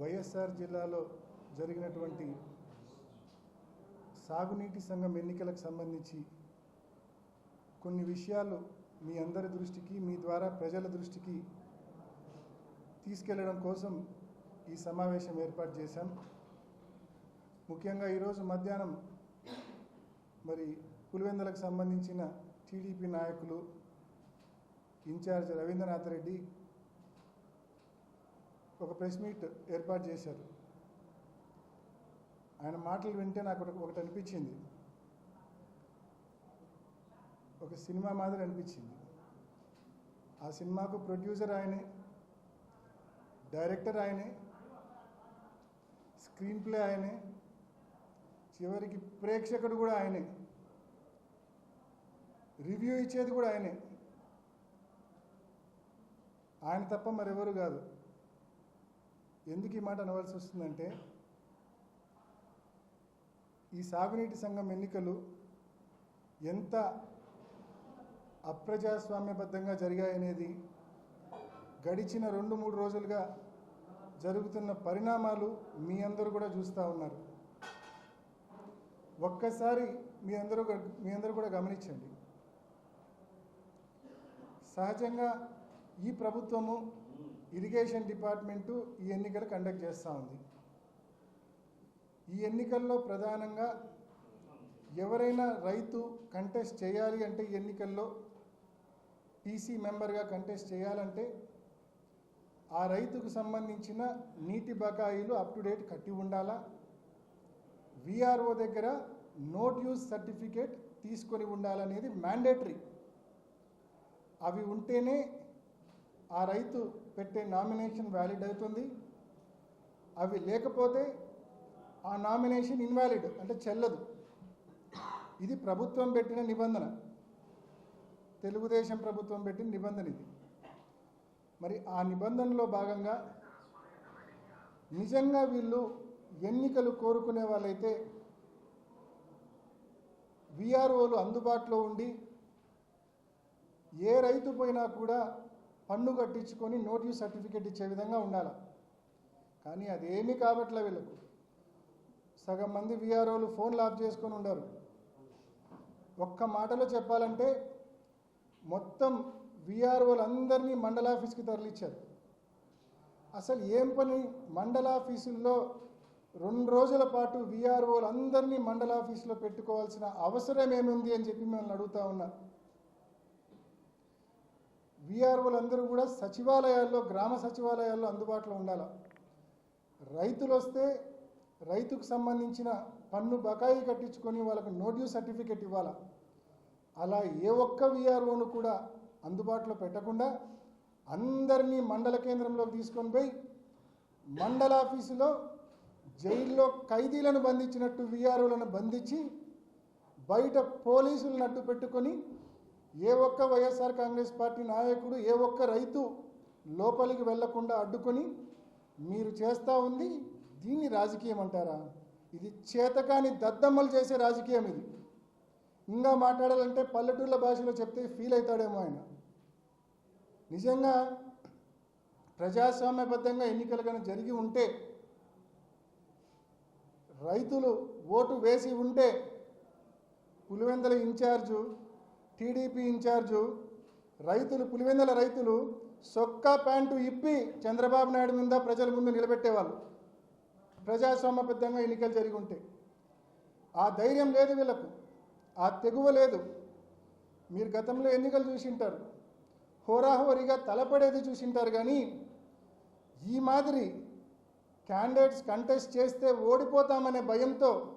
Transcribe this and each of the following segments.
వైఎస్ఆర్ జిల్లాలో జరిగినటువంటి సాగునీటి సంఘం ఎన్నికలకు సంబంధించి కొన్ని విషయాలు మీ అందరి దృష్టికి మీ ద్వారా ప్రజల దృష్టికి తీసుకెళ్ళడం కోసం ఈ సమావేశం ఏర్పాటు చేశాం. ముఖ్యంగా ఈరోజు మధ్యాహ్నం మరి పులివెందులకు సంబంధించిన టీడీపీ నాయకులు ఇన్ఛార్జ్ రవీంద్రనాథ్ రెడ్డి ఒక ప్రెస్ మీట్ ఏర్పాటు చేశారు. ఆయన మాటలు వింటే నాకు ఒకటి ఒకటి అనిపించింది. ఒక సినిమా మాదిరి అనిపించింది. ఆ సినిమాకు ప్రొడ్యూసర్ ఆయనే డైరెక్టర్ ఆయనే స్క్రీన్ ప్లే ఆయనే చివరికి ప్రేక్షకుడు కూడా ఆయనే రివ్యూ ఇచ్చేది కూడా ఆయనే. ఆయన తప్ప మరెవరు కాదు. ఎందుకు ఈ మాట అనవలసి వస్తుందంటే ఈ సాగునీటి సంఘం ఎన్నికలు ఎంత అప్రజాస్వామ్యబద్ధంగా జరిగాయనేది గడిచిన రెండు మూడు రోజులుగా జరుగుతున్న పరిణామాలు మీ అందరూ కూడా చూస్తూ ఉన్నారు. ఒక్కసారి మీ అందరూ కూడా- మీ అందరూ కూడా గమనించండి. సహజంగా ఈ ప్రభుత్వము ఇరిగేషన్ డిపార్ట్మెంటు ఈ ఎన్నికలు కండక్ట్ చేస్తూ ఉంది. ఈ ఎన్నికల్లో ప్రధానంగా ఎవరైనా రైతు కంటెస్ట్ చేయాలి అంటే ఈ ఎన్నికల్లో పీసీ మెంబర్గా కంటెస్ట్ చేయాలంటే ఆ రైతుకు సంబంధించిన నీటి బకాయిలు అప్ టు డేట్ కట్టి ఉండాలా? విఆర్ఓ దగ్గర నోట్ యూజ్ సర్టిఫికేట్ తీసుకొని ఉండాలనేది మ్యాండేటరీ అవి ఉంటేనే ఆ రైతు పెట్టే నామినేషన్ వ్యాలిడ్ అవుతుంది. అవి లేకపోతే ఆ నామినేషన్ ఇన్వాలిడ్ అంటే చెల్లదు. ఇది ప్రభుత్వం పెట్టిన నిబంధన. తెలుగుదేశం ప్రభుత్వం పెట్టిన నిబంధన ఇది. మరి ఆ నిబంధనలో భాగంగా నిజంగా వీళ్ళు ఎన్నికలు కోరుకునే వాళ్ళైతే విఆర్ఓలు అందుబాటులో ఉండి ఏ రైతు పోయినా కూడా పన్ను కట్టించుకొని నోటీస్ సర్టిఫికేట్ ఇచ్చే విధంగా ఉండాలి? కానీ అదేమీ కాబట్లే వీళ్ళకు. సగం మంది విఆర్ఓలు ఫోన్లు ఆఫ్ చేసుకొని ఉండరు. ఒక్క మాటలో చెప్పాలంటే మొత్తం విఆర్ఓలు అందరినీ మండల ఆఫీస్కి తరలిచ్చారు. అసలు ఏం పని? మండల ఆఫీసుల్లో రెండు రోజుల పాటు విఆర్ఓలు అందరినీ మండల ఆఫీసులో పెట్టుకోవాల్సిన అవసరం ఏముంది అని చెప్పి మిమ్మల్ని అడుగుతా ఉన్నా. వీఆర్ఓలు అందరూ కూడా సచివాలయాల్లో గ్రామ సచివాలయాల్లో అందుబాటులో ఉండాలి? రైతులు వస్తే రైతుకు సంబంధించిన పన్ను బకాయి కట్టించుకొని వాళ్ళకు నోటీస్ సర్టిఫికెట్ ఇవ్వాలా? అలా ఏ ఒక్క వీఆర్ఓను కూడా అందుబాటులో పెట్టకుండా అందరినీ మండల కేంద్రంలోకి తీసుకొని పోయి మండలాఫీసులో జైల్లో ఖైదీలను బంధించినట్టు వీఆర్ఓలను బంధించి బయట పోలీసులను అడ్డు పెట్టుకొని ఏ ఒక్క వైఎస్ఆర్ కాంగ్రెస్ పార్టీ నాయకుడు ఏ ఒక్క రైతు లోపలికి వెళ్ళకుండా అడ్డుకొని మీరు చేస్తూ ఉంది దీన్ని రాజకీయం అంటారా? ఇది చేతకాని దద్దమ్మలు చేసే రాజకీయం ఇది. ఇంకా మాట్లాడాలంటే పల్లెటూళ్ళ భాషలో చెప్తే ఫీల్ అవుతాడేమో ఆయన. నిజంగా ప్రజాస్వామ్యబద్ధంగా ఎన్నికలు కానీ జరిగి ఉంటే రైతులు ఓటు వేసి ఉంటే పులివెందల ఇన్ఛార్జు టీడీపీ ఇన్ఛార్జు రైతులు పులివెందల రైతులు సొక్కా ప్యాంటు ఇప్పి చంద్రబాబు నాయుడు మీద ప్రజల ముందు నిలబెట్టేవాళ్ళు. ప్రజాస్వామ్యబద్ధంగా ఎన్నికలు జరిగి ఉంటే. ఆ ధైర్యం లేదు వీళ్ళకు. ఆ తెగువ లేదు. మీరు గతంలో ఎన్నికలు చూసింటారు. హోరాహోరీగా తలపడేది చూసింటారు కానీ ఈ మాదిరి క్యాండిడేట్స్ కంటెస్ట్ చేస్తే ఓడిపోతామనే భయంతో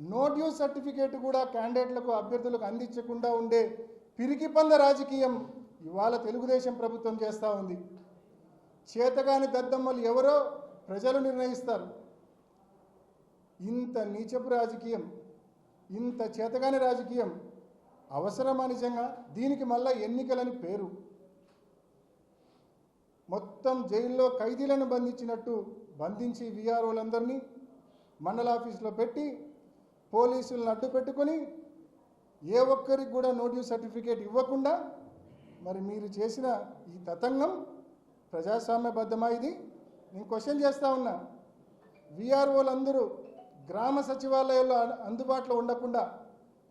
నోట్ డ్యూ సర్టిఫికేట్ కూడా క్యాండిడేట్లకు అభ్యర్థులకు అందించకుండా ఉండే పిరికి పంద రాజకీయం ఇవాళ తెలుగుదేశం ప్రభుత్వం చేస్తూ ఉంది. చేతగాని దద్దమ్మలు ఎవరో ప్రజలు నిర్ణయిస్తారు. ఇంత నీచపు రాజకీయం ఇంత చేతగాని రాజకీయం అవసరమా నిజంగా? దీనికి మళ్ళా ఎన్నికలని పేరు. మొత్తం జైల్లో ఖైదీలను బంధించినట్టు బంధించి విఆర్ఓలందరినీ మండలాఫీసులో పెట్టి పోలీసులను అడ్డు పెట్టుకొని ఏ ఒక్కరికి కూడా నోటీస్ సర్టిఫికేట్ ఇవ్వకుండా మరి మీరు చేసిన ఈ తతంగం ప్రజాస్వామ్యబద్ధమా ఇది? నేను క్వశ్చన్ చేస్తా ఉన్నా. విఆర్ఓలందరూ గ్రామ సచివాలయాల్లో అందుబాటులో ఉండకుండా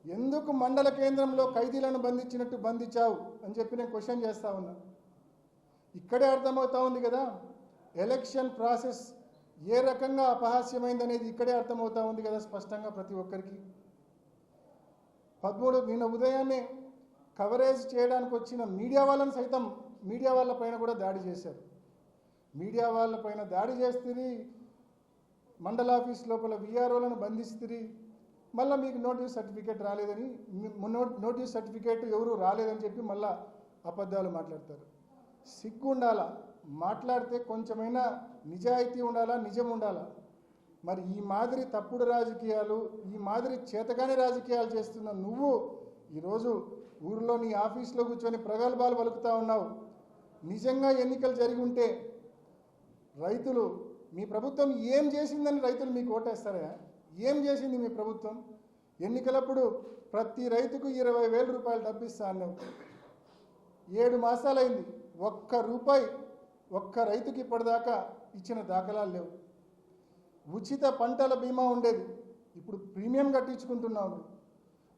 ఎందుకు మండల కేంద్రంలో ఖైదీలను బంధించినట్టు బంధించావు అని చెప్పి నేను క్వశ్చన్ చేస్తా ఉన్నా. ఇక్కడే అర్థమవుతా ఉంది కదా. ఎలక్షన్ ప్రాసెస్ ఏ రకంగా అపహాస్యమైంది అనేది ఇక్కడే అర్థమవుతా ఉంది కదా స్పష్టంగా ప్రతి ఒక్కరికి. పదమూడు నిన్న ఉదయాన్నే కవరేజ్ చేయడానికి వచ్చిన మీడియా వాళ్ళని సైతం మీడియా వాళ్ళ పైన కూడా దాడి చేశారు. మీడియా వాళ్ళ పైన దాడి చేస్తుంది మండల ఆఫీస్ లోపల విఆర్ఓలను బంధిస్తుంది మళ్ళీ మీకు నోటీస్ సర్టిఫికేట్ రాలేదని నోటీస్ సర్టిఫికేట్ ఎవరు రాలేదని చెప్పి మళ్ళీ అబద్ధాలు మాట్లాడతారు. సిగ్గు ఉండాలా మాట్లాడితే కొంచెమైనా నిజాయితీ ఉండాలా నిజం ఉండాలా? మరి ఈ మాదిరి తప్పుడు రాజకీయాలు ఈ మాదిరి చేతగాని రాజకీయాలు చేస్తున్న నువ్వు ఈరోజు ఊరిలో నీ ఆఫీస్లో కూర్చొని ప్రగల్భాలు పలుకుతా ఉన్నావు. నిజంగా ఎన్నికలు జరిగి ఉంటే రైతులు మీ ప్రభుత్వం ఏం చేసిందని రైతులు మీకు ఓటేస్తారా? ఏం చేసింది మీ ప్రభుత్వం? ఎన్నికలప్పుడు ప్రతి రైతుకు ఇరవై వేల రూపాయలు డబ్బిస్తా అన్నావు. ఏడు మాసాలైంది. ఒక్క రూపాయి ఒక్క రైతుకి ఇప్పటిదాకా ఇచ్చిన దాఖలాలు లేవు. ఉచిత పంటల బీమా ఉండేది. ఇప్పుడు ప్రీమియం కట్టించుకుంటున్నావు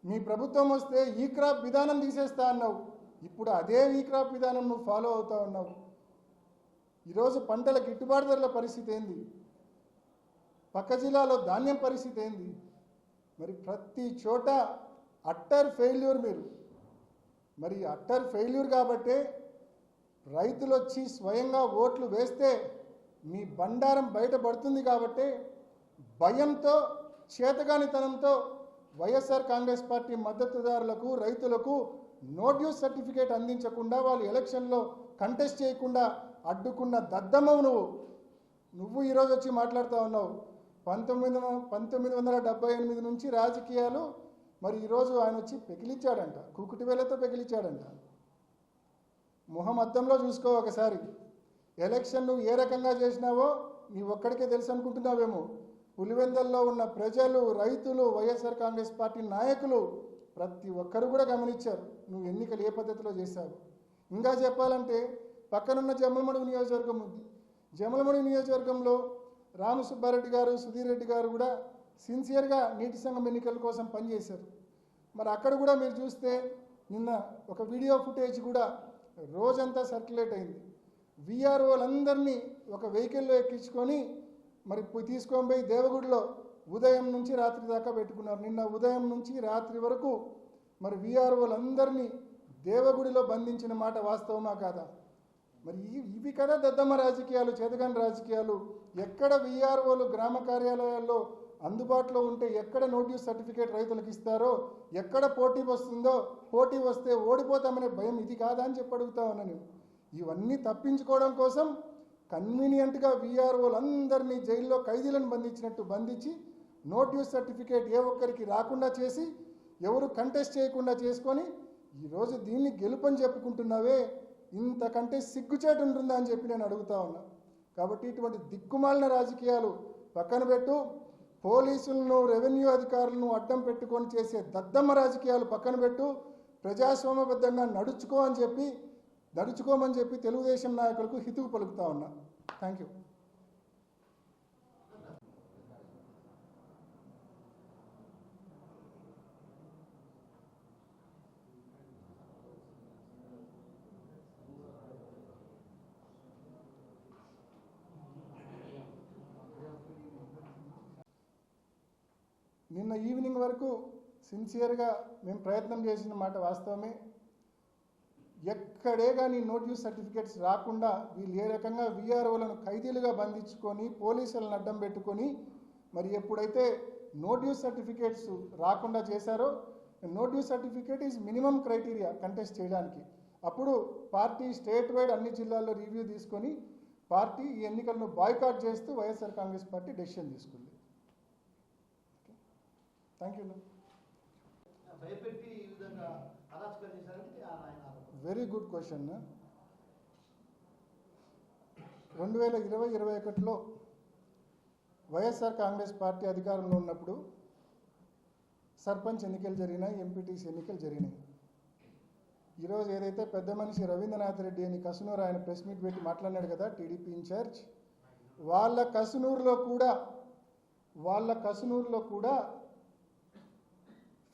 మీ ప్రభుత్వం వస్తే ఈ క్రాప్ విధానం తీసేస్తా అన్నావు. ఇప్పుడు అదే ఈ క్రాప్ విధానం నువ్వు ఫాలో అవుతా ఉన్నావు. ఈరోజు పంటల గిట్టుబాటు ధరల పరిస్థితి ఏంది? పక్క జిల్లాలో ధాన్యం పరిస్థితి ఏంది? మరి ప్రతి చోట అట్టర్ ఫెయిల్యూర్ మీరు. మరి అట్టర్ ఫెయిల్యూర్ కాబట్టే రైతులు వచ్చి స్వయంగా ఓట్లు వేస్తే మీ బండారం బయటపడుతుంది కాబట్టి భయంతో చేతగానితనంతో వైఎస్ఆర్ కాంగ్రెస్ పార్టీ మద్దతుదారులకు రైతులకు నోట్యూస్ సర్టిఫికేట్ అందించకుండా వాళ్ళు ఎలక్షన్లో కంటెస్ట్ చేయకుండా అడ్డుకున్న దద్దమ్మవు నువ్వు. నువ్వు ఈరోజు వచ్చి మాట్లాడుతూ ఉన్నావు. పంతొమ్మిది పంతొమ్మిది వందల డెబ్బై ఎనిమిది నుంచి రాజకీయాలు మరి ఈరోజు ఆయన వచ్చి పెకిలిచ్చాడంట. కుకుటి వేలతో పెకిలిచ్చాడంట. మొహం అద్దంలో చూసుకో ఒకసారి. ఎలక్షన్ నువ్వు ఏ రకంగా చేసినావో నీ ఒక్కడికే తెలుసు అనుకుంటున్నావేమో. పులివెందల్లో ఉన్న ప్రజలు రైతులు వైఎస్ఆర్ కాంగ్రెస్ పార్టీ నాయకులు ప్రతి ఒక్కరు కూడా గమనించారు. నువ్వు ఎన్నికలు ఏ పద్ధతిలో చేశావు? ఇంకా చెప్పాలంటే పక్కనున్న జమ్మలమడుగు నియోజకవర్గం ఉంది. జమ్మలమడుగు నియోజకవర్గంలో రామసుబ్బారెడ్డి గారు సుధీర్ రెడ్డి గారు కూడా సిన్సియర్గా నీటి సంఘం ఎన్నికల కోసం పనిచేశారు. మరి అక్కడ కూడా మీరు చూస్తే నిన్న ఒక వీడియో ఫుటేజ్ కూడా రోజంతా సర్క్యులేట్ అయింది. విఆర్ఓలందరినీ ఒక వెహికల్లో ఎక్కించుకొని మరి పోయి తీసుకొని పోయి దేవగుడిలో ఉదయం నుంచి రాత్రి దాకా పెట్టుకున్నారు. నిన్న ఉదయం నుంచి రాత్రి వరకు మరి విఆర్ఓలందరినీ దేవగుడిలో బంధించిన మాట వాస్తవమా కాదా? మరి ఇవి కదా దద్దమ్మ రాజకీయాలు చేతగాని రాజకీయాలు. ఎక్కడ విఆర్ఓలు గ్రామ కార్యాలయాల్లో అందుబాటులో ఉంటే ఎక్కడ నోటీస్ సర్టిఫికేట్ రైతులకు ఇస్తారో ఎక్కడ పోటీ వస్తుందో పోటీ వస్తే ఓడిపోతామనే భయం ఇది కాదా అని చెప్పి అడుగుతా నేను ఇవన్నీ తప్పించుకోవడం కోసం కన్వీనియంట్గా వీఆర్ఓలందరినీ జైల్లో ఖైదీలను బంధించినట్టు బంధించి నోటీస్ సర్టిఫికేట్ ఏ ఒక్కరికి రాకుండా చేసి ఎవరు కంటెస్ట్ చేయకుండా చేసుకొని ఈరోజు దీన్ని గెలుపని చెప్పుకుంటున్నావే ఇంతకంటే సిగ్గుచేటు ఉంటుందా అని చెప్పి నేను అడుగుతా ఉన్నా. కాబట్టి ఇటువంటి దిక్కుమాలిన రాజకీయాలు పక్కన పెట్టు పోలీసులను రెవెన్యూ అధికారులను అడ్డం పెట్టుకొని చేసే దద్దమ్మ రాజకీయాలు పక్కన పెట్టు ప్రజాస్వామ్యబద్ధంగా నడుచుకో అని చెప్పి నడుచుకోమని చెప్పి తెలుగుదేశం నాయకులకు హితువు పలుకుతా ఉన్నా. థ్యాంక్ యూ నిన్న ఈవినింగ్ వరకు సిన్సియర్గా మేము ప్రయత్నం చేసిన మాట వాస్తవమే. ఎక్కడే కానీ నోటీస్ సర్టిఫికేట్స్ రాకుండా వీళ్ళు ఏ రకంగా విఆర్ఓలను ఖైదీలుగా బంధించుకొని పోలీసులను అడ్డం పెట్టుకొని మరి ఎప్పుడైతే నోటీస్ సర్టిఫికేట్స్ రాకుండా చేశారో notice certificate is minimum criteria contest చేయడానికి. అప్పుడు పార్టీ స్టేట్ వైడ్ అన్ని జిల్లాల్లో రివ్యూ తీసుకొని పార్టీ ఈ ఎన్నికలను బాయ్కాట్ చేస్తూ వైఎస్ఆర్ కాంగ్రెస్ పార్టీ డెసిషన్ తీసుకుంది. Thank you very good question రెండు వేల ఇరవై ఇరవై ఒకటిలో వైఎస్ఆర్ కాంగ్రెస్ పార్టీ అధికారంలో ఉన్నప్పుడు సర్పంచ్ ఎన్నికలు జరిగినాయి ఎంపీటీసీ ఎన్నికలు జరిగినాయి. ఈరోజు ఏదైతే పెద్ద మనిషి రవీంద్రనాథ్ రెడ్డి అని కసునూరు ఆయన ప్రెస్ మీట్ పెట్టి మాట్లాడినాడు కదా టీడీపీ ఇన్ఛార్జ్ వాళ్ళ కసునూరులో కూడా వాళ్ళ కసునూరులో కూడా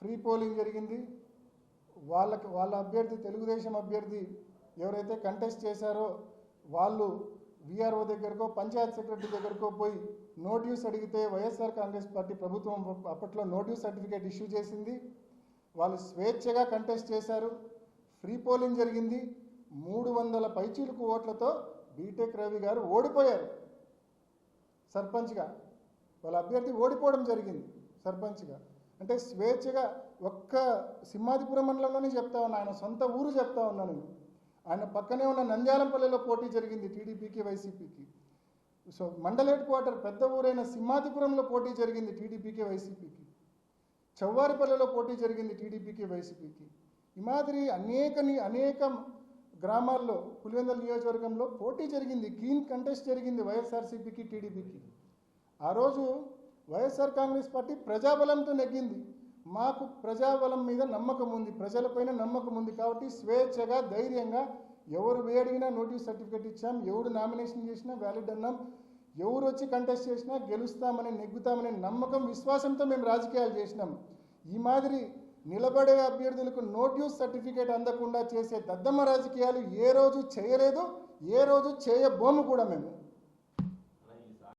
ఫ్రీ పోలింగ్ జరిగింది. వాళ్ళకి వాళ్ళ అభ్యర్థి తెలుగుదేశం అభ్యర్థి ఎవరైతే కంటెస్ట్ చేశారో వాళ్ళు విఆర్ఓ దగ్గరకో పంచాయత్ సెక్రటరీ దగ్గరకో పోయి నోటీస్ అడిగితే వైఎస్ఆర్ కాంగ్రెస్ పార్టీ ప్రభుత్వం అప్పట్లో నోటీస్ సర్టిఫికేట్ ఇష్యూ చేసింది. వాళ్ళు స్వేచ్ఛగా కంటెస్ట్ చేశారు. ఫ్రీ పోలింగ్ జరిగింది. మూడు వందల పైచీలకు ఓట్లతో బీటెక్ రవి గారు ఓడిపోయారు. సర్పంచ్గా. వాళ్ళ అభ్యర్థి ఓడిపోవడం జరిగింది. సర్పంచ్గా. అంటే స్వేచ్ఛగా ఒక్క సింహాదిపురం మండలంలోనే చెప్తా ఉన్నా ఆయన సొంత ఊరు చెప్తా ఉన్నాను నేను. ఆయన పక్కనే ఉన్న నంద్యాలంపల్లిలో పోటీ జరిగింది టీడీపీకి వైసీపీకి. సో మండల హెడ్ క్వార్టర్ పెద్ద ఊరైన సింహాదిపురంలో పోటీ జరిగింది టీడీపీకి వైసీపీకి. చవ్వారిపల్లిలో పోటీ జరిగింది టీడీపీకి వైసీపీకి. ఈ మాదిరి అనేక అనేక గ్రామాల్లో పులివెందుల నియోజకవర్గంలో పోటీ జరిగింది కీన్ కంటెస్ట్ జరిగింది వైఎస్ఆర్సీపీకి టీడీపీకి. ఆ రోజు వైఎస్ఆర్ కాంగ్రెస్ పార్టీ ప్రజాబలంతో నెగ్గింది. మాకు ప్రజాబలం మీద నమ్మకం ఉంది. ప్రజలపైన నమ్మకం ఉంది కాబట్టి స్వేచ్ఛగా ధైర్యంగా ఎవరు వేడిగినా నోటీస్ సర్టిఫికేట్ ఇచ్చాం. ఎవరు నామినేషన్ చేసినా వ్యాలిడ్ అన్నాం. ఎవరు వచ్చి కంటెస్ట్ చేసినా గెలుస్తామని నెగ్గుతామనే నమ్మకం విశ్వాసంతో మేము రాజకీయాలు చేసినాం. ఈ మాదిరి నిలబడే అభ్యర్థులకు నోటీస్ సర్టిఫికేట్ అందకుండా చేసే దద్దమ్మ రాజకీయాలు ఏ రోజు చేయలేదు ఏ రోజు చేయబోము కూడా మేము.